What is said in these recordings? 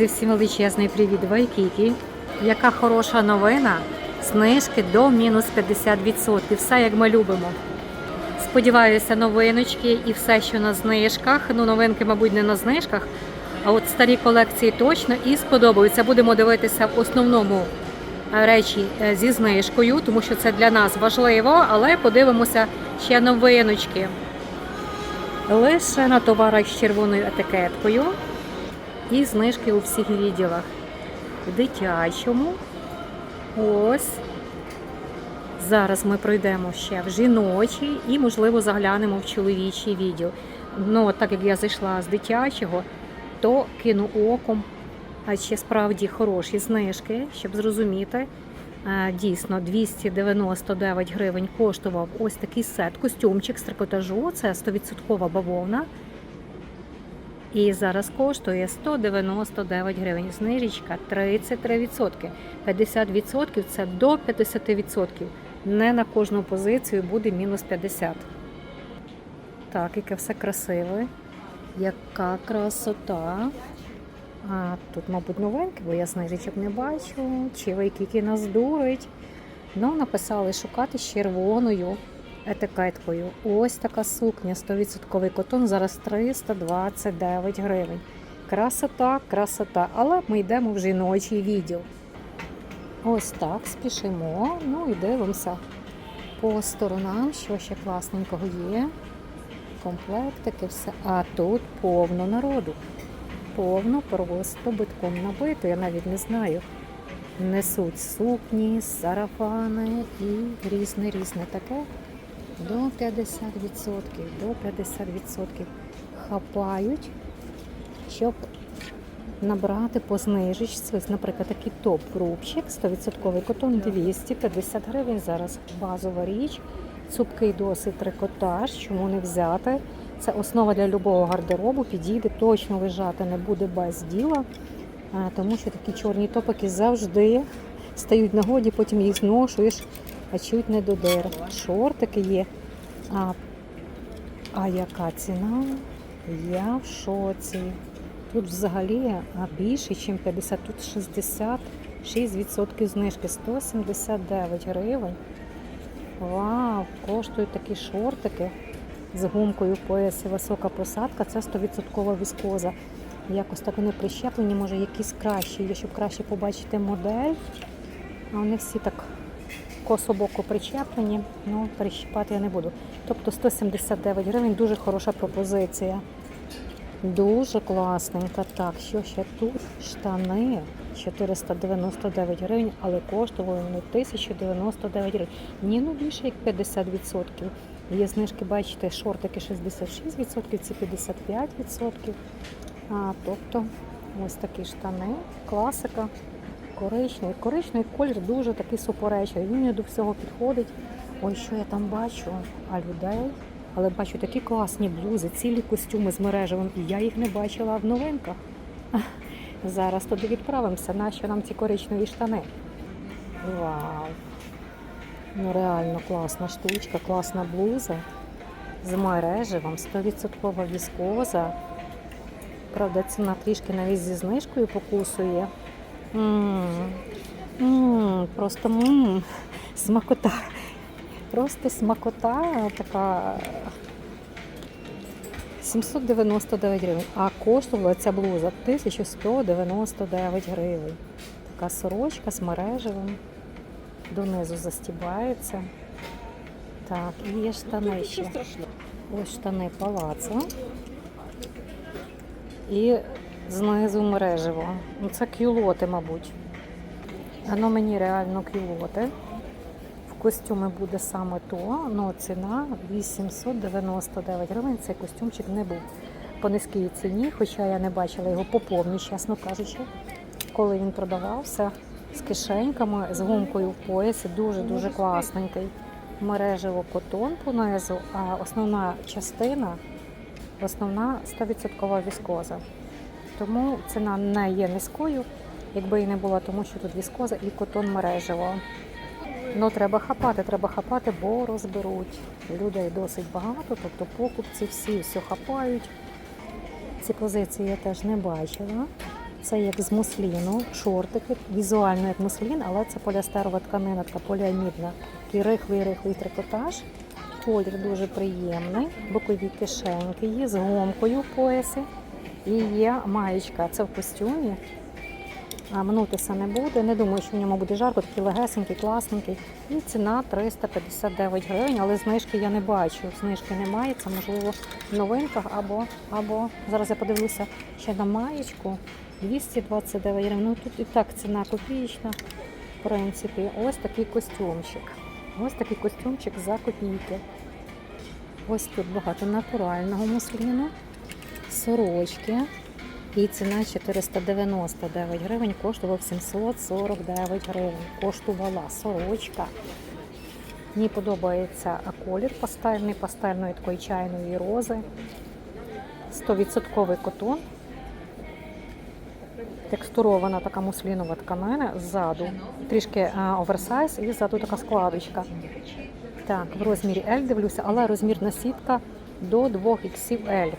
Друзі, всім величезний привіт Вайкікі. Яка хороша новина. Знижки до мінус 50%. Все як ми любимо. Сподіваюся, новиночки і все, що на знижках. Ну, новинки, мабуть, не на знижках. А от старі колекції точно і сподобаються. Будемо дивитися в основному е, речі е, зі знижкою, тому що це для нас важливо, але подивимося ще новиночки. Лише на товарах з червоною етикеткою. І знижки у всіх відділах. В дитячому. Ось. Зараз ми пройдемо ще в жіночий і, можливо, заглянемо в чоловічий відділ. Ну, так як я зайшла з дитячого, то кину оком, а ще справді хороші знижки, щоб зрозуміти. Е, Дійсно, 299 гривень коштував ось такий сет, костюмчик з трикотажу, це 100% бавовна. І зараз коштує 199 гривень. Знижечка 33%. 50% це до 50%. Не на кожну позицію буде мінус 50. Так, яке все красиве. Яка красота. А, тут, мабуть, новеньке, бо я знижечок не бачу. Чи вайкіки нас дурить. Ну, написали шукати з червоною етикеткою. Ось така сукня, 100% котон, зараз 329 гривень. Красота, красота. Але ми йдемо в жіночий відділ. Ось так, спішимо. Ну і дивимося по сторонам, що ще класненького є. Комплектики, все. А тут повно народу. Повно просто битком набито, я навіть не знаю. Несуть сукні, сарафани і різне різне таке. До 50%, до 50% хапають, щоб набрати по знижечці. Ось, наприклад, такий топ-рубчик, 100% котон 250 гривень. Зараз базова річ. Цупкий досить трикотаж, чому не взяти. Це основа для любого гардеробу, підійде, точно лежати не буде без діла, тому що такі чорні топики завжди стають на годі, потім їх зношуєш, а чуть не до дир. Шортики є. А, а яка ціна? Я в шоці. Тут взагалі більше, ніж 50, тут 66% знижки, 179 гривень. Вау, коштують такі шортики з гумкою в поясі, висока посадка, це 100% віскоза. Якось так вони прищеплені, може якісь кращі є, щоб краще побачити модель. А вони всі так кособоко причеплені, ну перещіпати я не буду. Тобто 179 гривень, дуже хороша пропозиція. Дуже класненька. Так, що ще тут? Штани 499 гривень, але коштували вони 1099 гривень. Ні, ну більше як 50%. Є знижки, бачите, шортики 66%, ці 55%. А, тобто ось такі штани, класика, коричневий. Коричневий колір дуже такий суперечний. Він мені до всього підходить. Ой, що я там бачу? А людей. Але бачу такі класні блузи, цілі костюми з мережевим, і я їх не бачила в новинках. Зараз туди відправимося, нащо нам ці коричневі штани. Вау! Ну реально класна штучка, класна блуза з мережевим, 100% віскоза. Правда, ціна трішки навіть зі знижкою покусує. М-м, м-м, просто м-м, смакота. Просто смакота така 799 гривень. А коштувала ця блуза 1199 гривень. Така сорочка з мережевим. Донизу застібається. Так, і є штани ще. Ось штани палацо. І знизу мережево. Ну, це кюлоти, мабуть. Воно мені реально кюлоти. В костюмі буде саме то, але ціна 899 гривень. Цей костюмчик не був по низькій ціні, хоча я не бачила його по повній, чесно кажучи, коли він продавався з кишеньками, з гумкою в поясі. Дуже-дуже класненький. Мережево котон по низу, а основна частина, основна 100% віскоза. Тому ціна не є низькою, якби і не була, тому що тут віскоза і котон мережево. Ну, треба хапати, треба хапати, бо розберуть. Людей досить багато, тобто покупці всі все хапають. Ці позиції я теж не бачила. Це як з мусліну, шортики, візуально як муслін, але це поліастерова тканина, така поліамідна. Такий рихлий рихлий трикотаж. Колір дуже приємний, бокові кишеньки є з гомкою в поясі. І є маєчка. Це в костюмі. А минутися не буде. Не думаю, що в ньому буде жарко, такий легесенький, класненький. І ціна 359 гривень, але знижки я не бачу. Знижки немає. Це можливо в новинках або, або зараз я подивлюся ще на маєчку. 229 гривень. Ну тут і так ціна копієчна. В принципі, ось такий костюмчик. Ось такий костюмчик за копійки. Ось тут багато натурального мусліну, сорочки. І ціна 499 гривень, коштував 749 гривень. Коштувала сорочка. Мені подобається колір пастельний, пастельної такої чайної рози. 100% котон. Текстурована така муслінова тканина ззаду. Трішки е, оверсайз і ззаду така складочка. Так, в розмірі L дивлюся, але розмірна сітка до 2XL.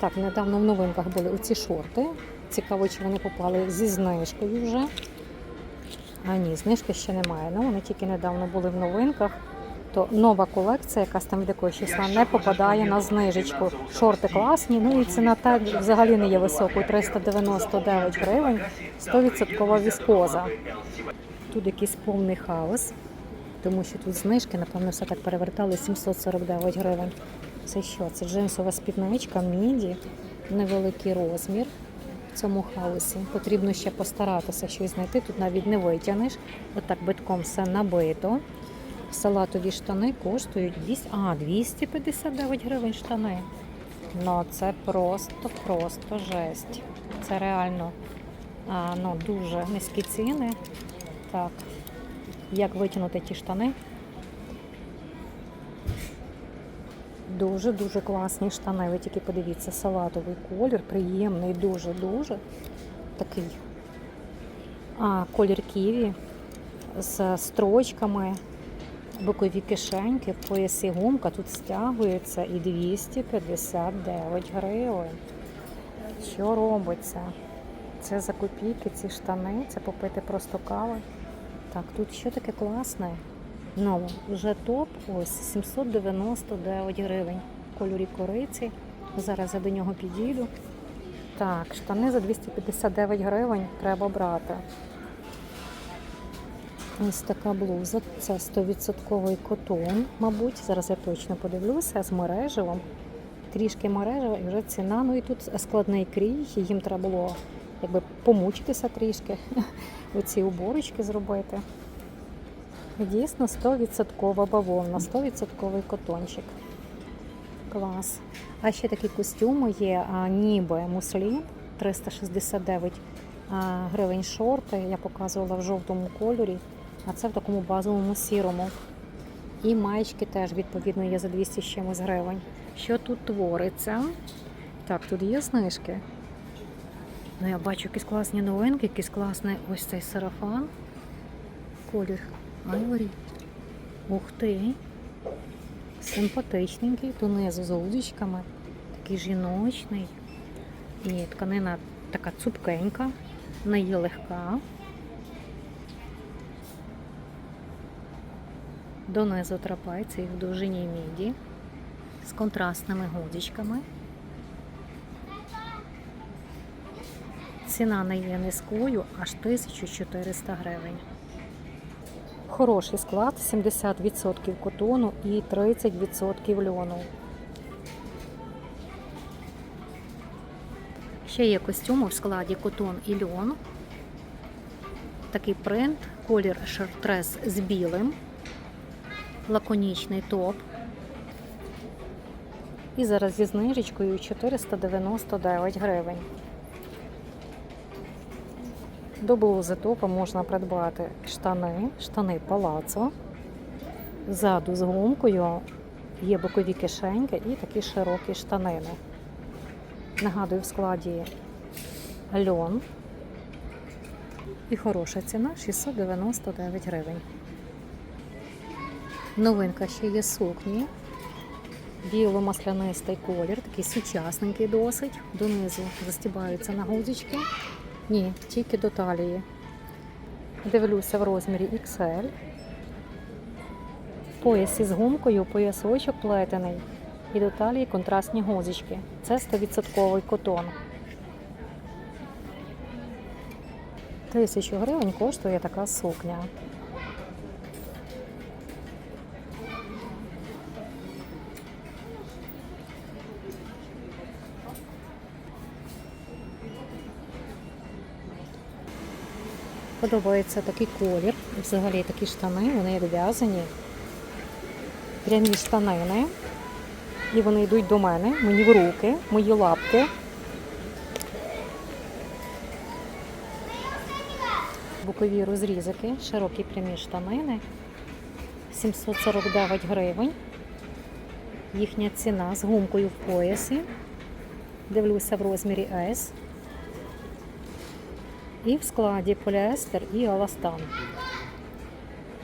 Так, недавно в новинках були оці шорти. Цікаво, чи вони попали зі знижкою вже. А ні, знижки ще немає. Ну, вони тільки недавно були в новинках. То нова колекція, якась там від якогось числа, не попадає на знижечку. Шорти класні, ну і ціна так взагалі не є високою. 399 гривень, 100% віскоза. Тут якийсь повний хаос, тому що тут знижки, напевно, все так перевертали 749 гривень. Це що? Це джинсова спідничка, міді, невеликий розмір в цьому хаосі. Потрібно ще постаратися щось знайти. Тут навіть не витягнеш. Отак битком все набито. Салатові штани коштують 200, а, 259 гривень штани. Ну це просто, просто жесть. Це реально а, ну, дуже низькі ціни. Так, як витягнути ті штани? Дуже-дуже класні штани. Ви тільки подивіться, салатовий колір, приємний, дуже-дуже такий. А, колір ківі з строчками, бокові кишеньки, в поясі гумка тут стягується і 259 гривень. Що робиться? Це за копійки, ці штани, це попити просто кави. Так, тут що таке класне? Ну, вже топ ось 799 гривень в кольорі кориці. Зараз я до нього підійду. Так, штани за 259 гривень треба брати. Ось така блуза. Це 100% котон, мабуть. Зараз я точно подивлюся з мережевим. Трішки мережева і вже ціна. Ну і тут складний крій, їм треба було якби помучитися трішки, оці уборочки зробити. Дійсно 100% бавовна, 100% котончик. Клас. А ще такі костюми є, ніби муслін 369 гривень шорти. Я показувала в жовтому кольорі, а це в такому базовому сірому. І маєчки теж, відповідно, є за 200 з чимось гривень. Що тут твориться? Так, тут є знижки. Ну, я бачу якісь класні новинки, якийсь класний ось цей сарафан. Колір Айворі. Ух ти. Симпатичненький, донизу з удочками. Такий жіночний. І тканина така цупкенька, не є легка. Донизу трапеції в довжині міді з контрастними гудзичками. Ціна не є низькою, аж 1400 гривень. Хороший склад, 70% котону і 30% льону. Ще є костюми в складі котон і льон. Такий принт, колір шартрес з білим, лаконічний топ. І зараз зі знижечкою 499 гривень. До блузи топа можна придбати штани, штани палацо. Ззаду з гумкою є бокові кишеньки і такі широкі штанини. Нагадую, в складі льон. І хороша ціна 699 гривень. Новинка ще є сукні. Біло-маслянистий колір, такий сучасненький досить. Донизу застібаються на гудзички. Ні, тільки до талії. Дивлюся в розмірі XL. Пояс із гумкою, поясочок плетений. І до талії контрастні гузички. Це 100% котон. Тисячу гривень коштує така сукня. Подобається такий колір. Взагалі такі штани, вони як в'язані. Прямі штанини. І вони йдуть до мене, мені в руки, мої лапки. Бокові розрізики, широкі прямі штанини. 749 гривень. Їхня ціна з гумкою в поясі. Дивлюся в розмірі S. І в складі поліестер і еластан.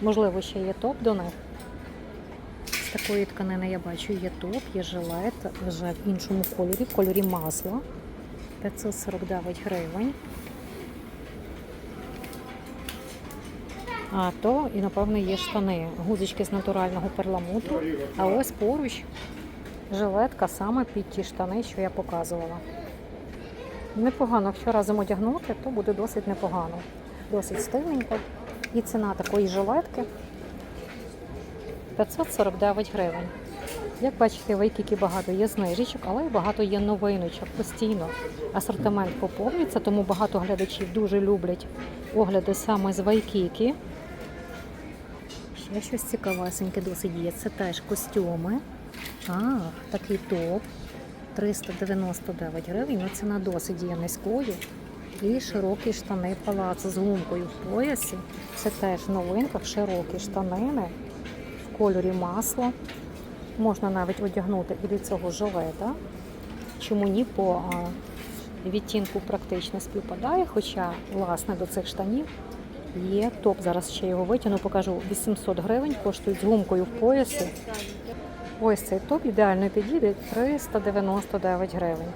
Можливо, ще є топ до них. З такої тканини я бачу, є топ, є жилет, вже в іншому кольорі, в кольорі масла. 549 гривень. А то і, напевно, є штани. Гузочки з натурального перламутру. А ось поруч жилетка саме під ті штани, що я показувала. Непогано, якщо разом одягнути, то буде досить непогано. Досить стильненько. І ціна такої жилетки 549 гривень. Як бачите, в багато є знижечок, але й багато є новиночок постійно. Асортимент поповнюється, тому багато глядачів дуже люблять огляди саме з Вайкікі. Ще щось цікавесеньке досить є. Це теж костюми. А, такий топ. 399 гривень. Ну, ціна досить є низькою. І широкі штани палацу з гумкою в поясі. Це теж в широкі штанини в кольорі масла. Можна навіть одягнути і до цього жилета. Чому ні по відтінку практично співпадає, хоча, власне, до цих штанів є топ. Зараз ще його витягну, покажу 800 гривень, коштують з гумкою в поясі. Ось цей топ ідеально підійде 399 гривень.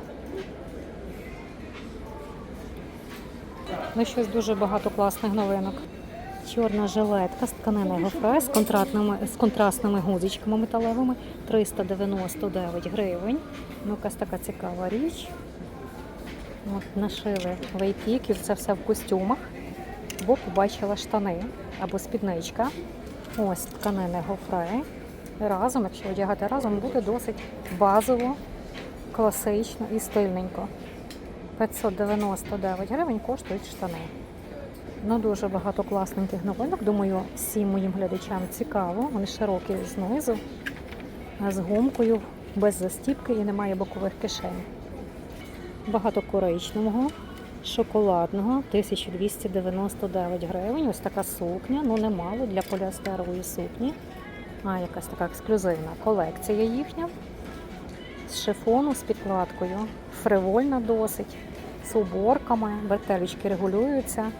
Ну, щось дуже багато класних новинок. Чорна жилетка з тканини гофре з контрастними, з контрастними гудзичками металевими 399 гривень. Ну, якась така цікава річ. От, нашили вейпіків, це все в костюмах, бо побачила штани або спідничка. Ось тканини гофре. Разом, якщо одягати разом, буде досить базово, класично і стильненько. 599 гривень коштують штани. Ну, дуже багато класненьких новинок. Думаю, всім моїм глядачам цікаво. Вони широкі знизу, з гумкою, без застіпки і немає бокових кишень. Багато коричневого, шоколадного, 1299 гривень. Ось така сукня, ну немало для поліастерової сукні. А, якась така ексклюзивна колекція їхня. З шифону, з підкладкою. Фривольна досить, з уборками, бретелечки регулюються.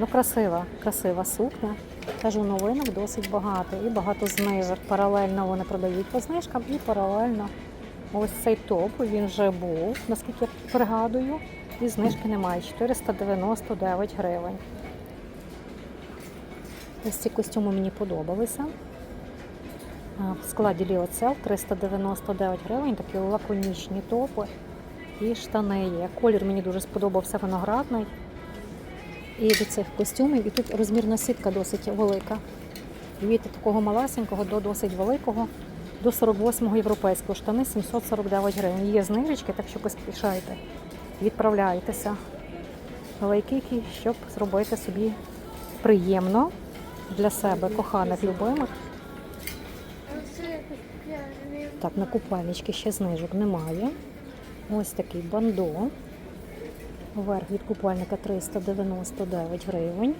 Ну, красива, красива сукня. Кажу, новинок досить багато і багато знижок. Паралельно вони продають по знижкам і паралельно ось цей топ він вже був, наскільки я пригадую, і знижки немає. 499 гривень. Ось ці костюми мені подобалися. В складі Ліоцел 399 гривень, такі лаконічні топи і штани є. Колір мені дуже сподобався виноградний. І до цих костюмів, і тут розмірна сітка досить велика. Від такого малесенького до досить великого, до 48-го європейського штани 749 гривень. Є знижечки, так що поспішайте. Відправляйтеся в лайкики, щоб зробити собі приємно для себе, коханих, любимих. Так, на купальнички ще знижок немає. Ось такий бандо. Верх від купальника 399 гривень.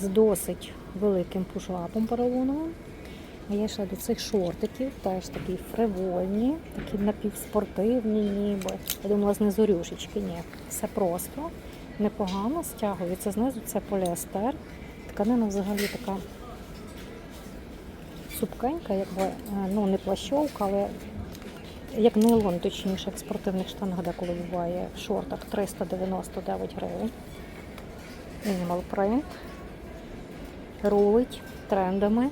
З досить великим пушапом поролоновим. А є ще до цих шортиків, теж такі фривольні, такі напівспортивні, ніби. Я думала, знизу рюшечки. Ні, все просто, непогано, стягується знизу, це поліестер. Тканина взагалі така цупкенька, якби, е, ну не плащовка, але як нейлон, точніше, як в спортивних штанах деколи буває в шортах 399 гривень. Animal print. Рулить трендами.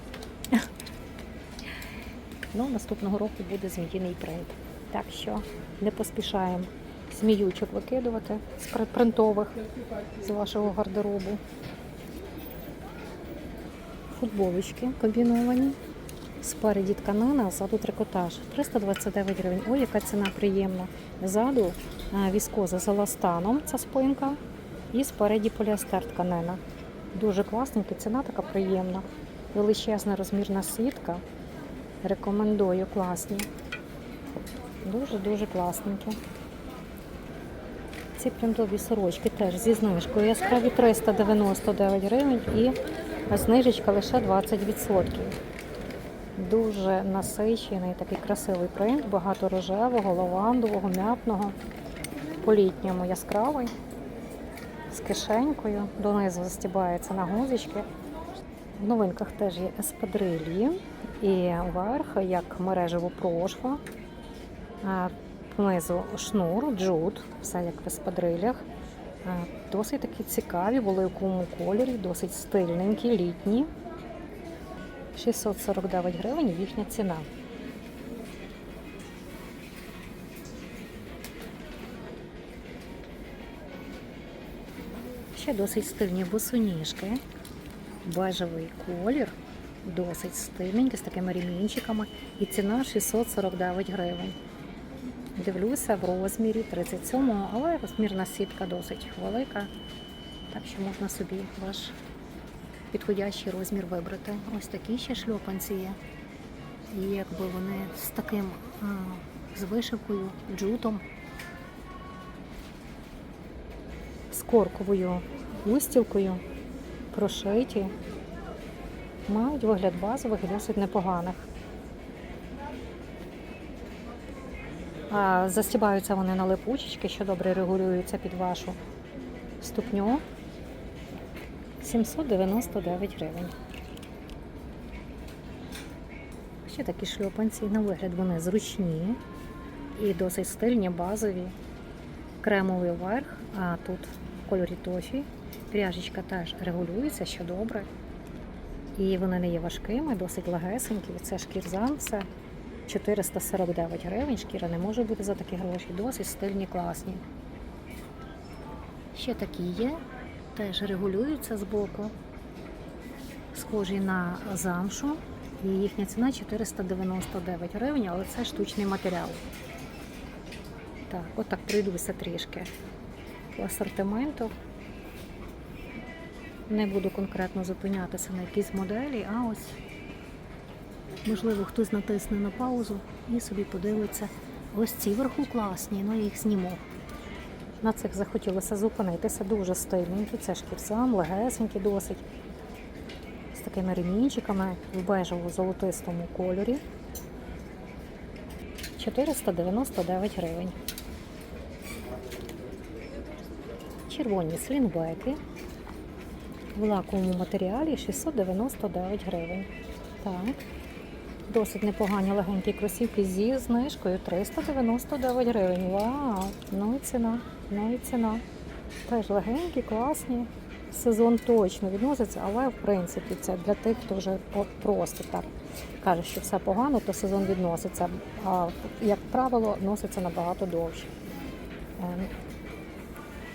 Ну, наступного року буде зміїний принт. Так що не поспішаємо зміючок викидувати з принтових з вашого гардеробу. Футболочки комбіновані. Спереді тканина, ззаду трикотаж. 329 гривень. Ой, яка ціна приємна. Ззаду а, віскоза з еластаном, ця спинка. І спереді поліестер тканина. Дуже класненька, ціна така приємна. Величезна розмірна сітка. Рекомендую класні. Дуже-дуже класненькі. Ці принтові сорочки теж зі знижкою. Яскраві 399 гривень і знижечка лише 20%. Дуже насичений, такий красивий принт, багато рожевого, лавандового, м'ятного, по-літньому яскравий, з кишенькою, донизу застібається на гузички. В новинках теж є еспадрилі і верх, як мережево прошва. А, Понизу шнур, джут, все як в еспадрилях. Досить такі цікаві, в великому кольорі, досить стильненькі, літні. 649 гривень їхня ціна. Ще досить стильні босоніжки. Бежевий колір, досить стильненький, з такими ремінчиками. І ціна 649 гривень. Дивлюся в розмірі 37, але розмірна сітка досить велика. Так що можна собі ваш підходящий розмір вибрати. Ось такі ще шльопанці є. І якби вони з таким з вишивкою, джутом, з корковою устілкою, прошиті. Мають вигляд базових і досить непоганих. Застібаються вони на липучечки, що добре регулюються під вашу ступню. 799 гривень. Ще такі шльопанці. На вигляд вони зручні і досить стильні, базові. Кремовий верх, а тут в кольорі тофі. Пряжечка теж регулюється, що добре. І вони не є важкими, досить легесенькі. Це шкірзан, все 449 гривень. Шкіра не може бути за такі гроші. Досить стильні, класні. Ще такі є, теж регулюються з боку. Схожі на замшу. І їхня ціна 499 гривень, але це штучний матеріал. Так, отак пройдуся трішки по асортименту. Не буду конкретно зупинятися на якійсь моделі, а ось, можливо, хтось натисне на паузу і собі подивиться. Ось ці вверху класні, ну я їх зніму. На цих захотілося зупинитися, дуже стильненькі, це шкірсам, легесенькі досить. З такими ремінчиками в бежево-золотистому кольорі. 499 гривень. Червоні слінбеки в лаковому матеріалі 699 гривень. Так. Досить непогані легенькі кросівки зі знижкою 399 гривень. Вау! Ну і ціна, ну і ціна. Теж легенькі, класні. Сезон точно відноситься, але в принципі це для тих, хто вже просто так каже, що все погано, то сезон відноситься. А як правило, носиться набагато довше. Ем,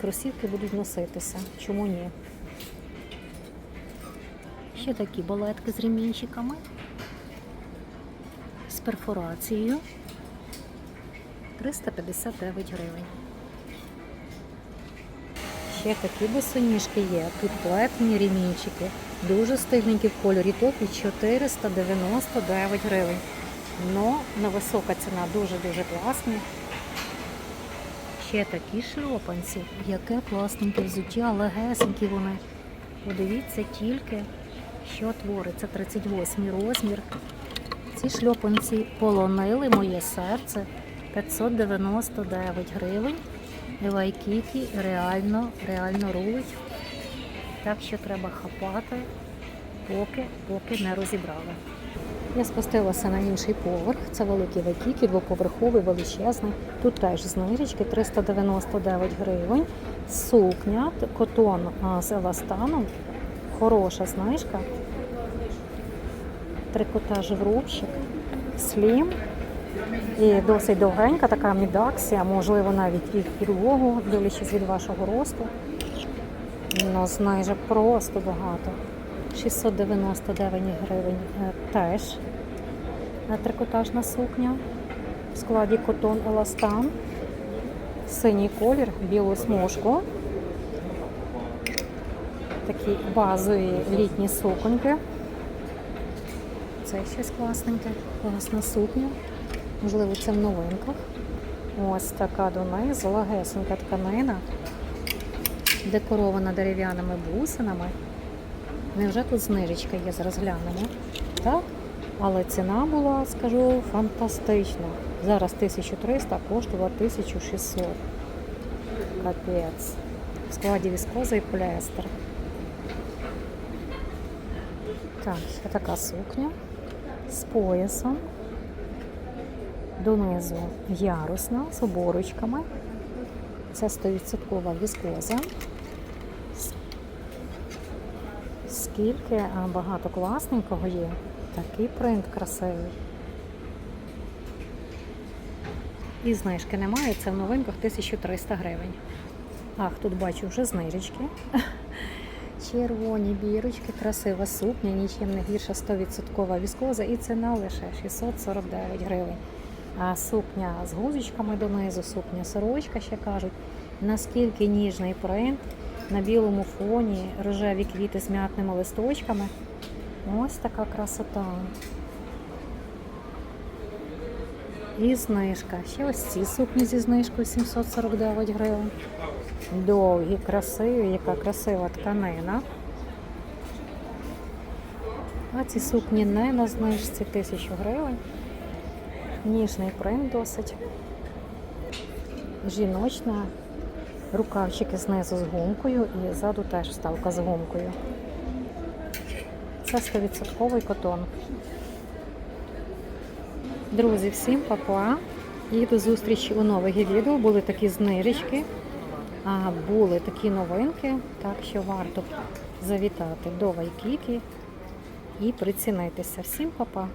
Кросівки будуть носитися. Чому ні? Ще такі балетки з ремінчиками з перфорацією 359 гривень. Ще такі босоніжки є. Тут плетені ремінчики, дуже стильненькі в кольорі топі 499 гривень. Но невисока ціна, дуже-дуже класні. Ще такі шльопанці. Яке класненьке взуття, легесенькі вони. Подивіться тільки, що твориться. 38 розмір. Ці шльопанці полонили моє серце 599 гривень. Вайкікі реально, реально рулить. Так що треба хапати, поки, поки не розібрали. Я спустилася на інший поверх. Це великий Вайкікі, двоповерховий, величезний. Тут теж знижечки 399 гривень. Сукня, котон з еластаном. Хороша знижка. Трикотаж рубчик, слім. І досить довгенька така мідаксія, можливо, навіть і в підлогу, дивлячись від вашого росту. Ну, знижок просто багато. 699 гривень е, теж е, трикотажна сукня в складі котон еластан. Синій колір, білу смужку. Такі базові літні суконьки. Це щось класненьке, класна сукня. Можливо, це в новинках. Ось така донизу, лагесенька тканина, декорована дерев'яними бусинами. Невже тут знижечка є, зараз глянемо. Так? Але ціна була, скажу, фантастична. Зараз 1300, а коштувала 1600. Капець. В складі віскоза і поліестер. Так, така сукня з поясом. Донизу ярусна з оборочками. Це 100% віскоза. Скільки багато класненького є. Такий принт красивий. І знижки немає, це в новинках 1300 гривень. Ах, тут бачу вже знижечки. Червоні бірочки, красива сукня, нічим не гірша 100% віскоза і ціна лише 649 гривень. А сукня з гузочками донизу, сукня сорочка, ще кажуть. Наскільки ніжний принт на білому фоні, рожеві квіти з м'ятними листочками. Ось така красота. І знижка. Ще ось ці сукні зі знижкою 749 гривень. Довгі, красиві, яка красива тканина. А ці сукні не на знижці 1000 гривень. Ніжний принт досить. Жіночна. Рукавчики знизу з гумкою і ззаду теж вставка з гумкою. Це 100% котон. Друзі, всім па-па. І до зустрічі у нових відео. Були такі знижечки, були такі новинки, так що варто завітати до Вайкікі і прицінитися. Всім па-па!